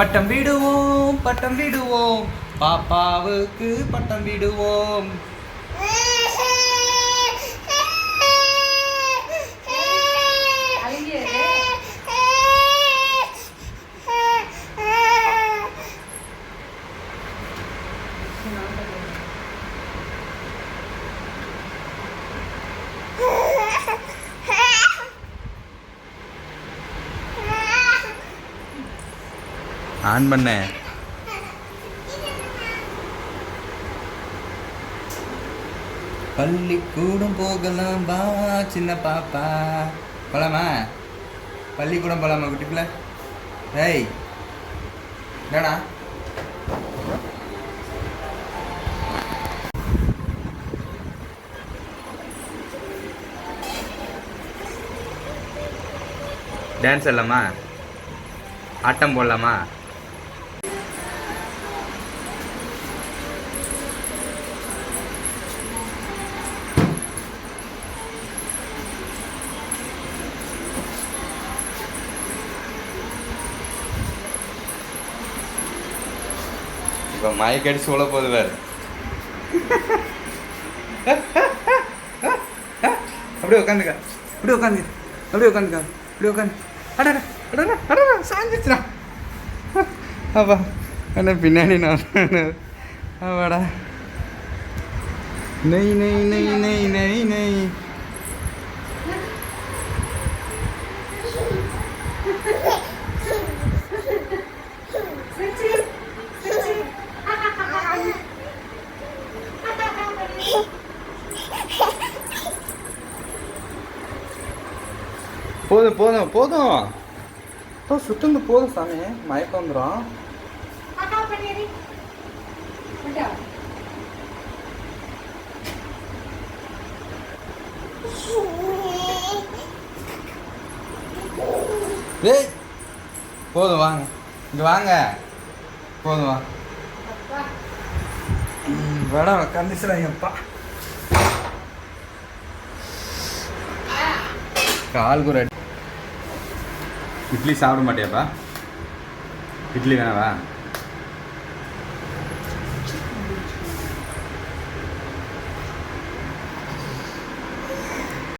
பட்டம் விடுவோம் பட்டம் விடுவோம். பாப்பாவுக்கு பட்டம் விடுவோம். ஆன் பண்ண. பள்ளிக்கூடம் போகலாம் பா சின்ன பாப்பா. போலாமா? பள்ளிக்கூடம் போகலாமா குட்டிப்பிள்ள ஏய் என்னடா? டான்ஸ் ஆடலாமா? ஆட்டம் போடலாமா? இப்போ மயக்கடிச்சு உள்ள போகுது வேறு அப்படியே உட்காந்துக்க அப்படியே உட்காந்து அப்படியே உட்காந்துக்க அப்படியே உட்காந்து அடடா அடடா அடடா சாஞ்சிச்சுடா அப்பா என்ன பின்னாடி நான் அப்பாடா. நெய் நெய் நெய் நெய் நெய் நெய். போதும் போதும் போதும். இப்போ சுத்தந்து போதும் சாமி. மயக்கம் வந்துடும் டேய் போதும் வாங்க. இங்கே வாங்க. போதும் வா. ம், வேடா கண்டிச்சுடாங்கப்பா கால் கூட இட்லி சாப்பிட மாட்டியாப்பா? இட்லி வேணாவா?